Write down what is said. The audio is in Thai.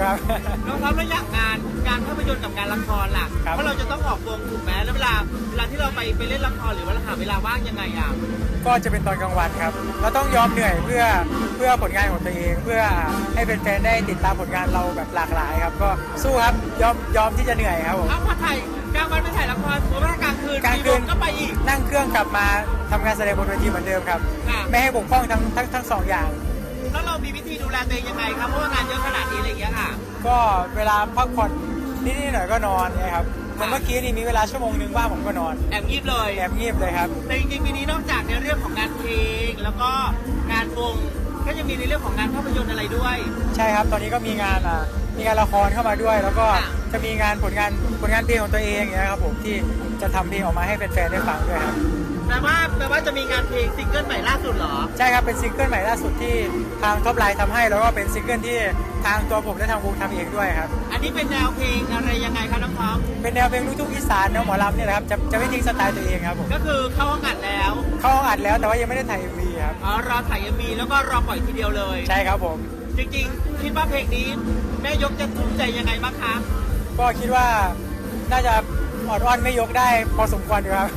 ครับน้องท็อปแล้วอย่างงานการภาพยนตร์กับงานละครล่ะครับเพราะเราจะต้องออกวงถูกไหมแล้วเวลาเวลาที่เราไปไปเล่นละครหรือว่าหาเวลาว่างยังไงอะก็จะเป็นตอนกลางวันครับ เราต้องยอมเหนื่อยเพื่อเพื่อผลงานของตัวเอง เพื่อให้แฟนๆได้ติดตามผลงานเราแบบหลากหลายครับ ก็สู้ครับยอมยอมที่จะเหนื่อยครับผมเอาพอถ่ายกลางวันไปถ่ายละครสมมติว่ากลางคืนกลางคืนมีวก็ไปอีกนั่งเครื่องกลับมาทำงานแสดงบนเวทีเหมือนเดิมครับค่ะไม่ให้บกพร่องทั้งทั้งทั้งสองอย่างแล้วเรามีวิธีดูแลตัวเองยังไงครับเพราะว่างานเย อะขนาดนี้อะไรอย่างเงี้ยค่ะ ก็เวลาพักผ่อนนิดๆหน่อยๆก็นอนเนะครับเหมือนเมื่อกี้นี่มีเวลาชั่วโมงหนึงว่างผมก็นอน แอบงีบเลยแอบงีบเลยครับ แต่จริงๆปีนี้นอกจากในเรื่องของงานเพลง แล้วก็งานวงก็ยังมีในเรื่องของงานภาพยนตร์อะไรด้วย ใช่ครับ ตอนนี้ก็มีงานอะมีงานละครเข้ามาด้วย แล้วก็ค่ะ จะมีงานผลงานผลงานเพลงของตัวเองอย่างเงี้ยครับผมที่จะทำเพลงออกมาให้แฟนๆได้ฟังด้วยครับ แปลว่าแปลว่าจะมีงานเพลงซิงเกิลใหม่ล่าสุดเหรอ ใช่ครับ เป็นซิงเกิลใหม่ล่าสุดที่ทางท็อปไลน์ทำให้ แล้วก็เป็นซิงเกิลที่ทางตัวผมและทางวงทำเองด้วยครับ อันนี้เป็นแนวเพลงอะไรยังไงครับน้องท็อปเป็นแนวเพลงลูกทุ่งอีสานแนวหมอลำเนี่ยแหละครับจะจะไม่ทิ้งสไตล์ตัวเองครับผมก็คือเข้าห้องอัดแล้ว เข้าห้องอัดแล้วแต่ว่ายังไม่ได้ถ่ายมีครับอ๋อรอถ่ายมีแล้วก็รอปล่อยทีเดียวเลย ใช่ครับผม จริงๆ คิดว่าเพลงนี้แม่ยกจะทุ่มใจยังไงบ้างคะก็คิดว่าน่าจะออดอ้อนไม่ยกได้พอสมควรอยู่ครับ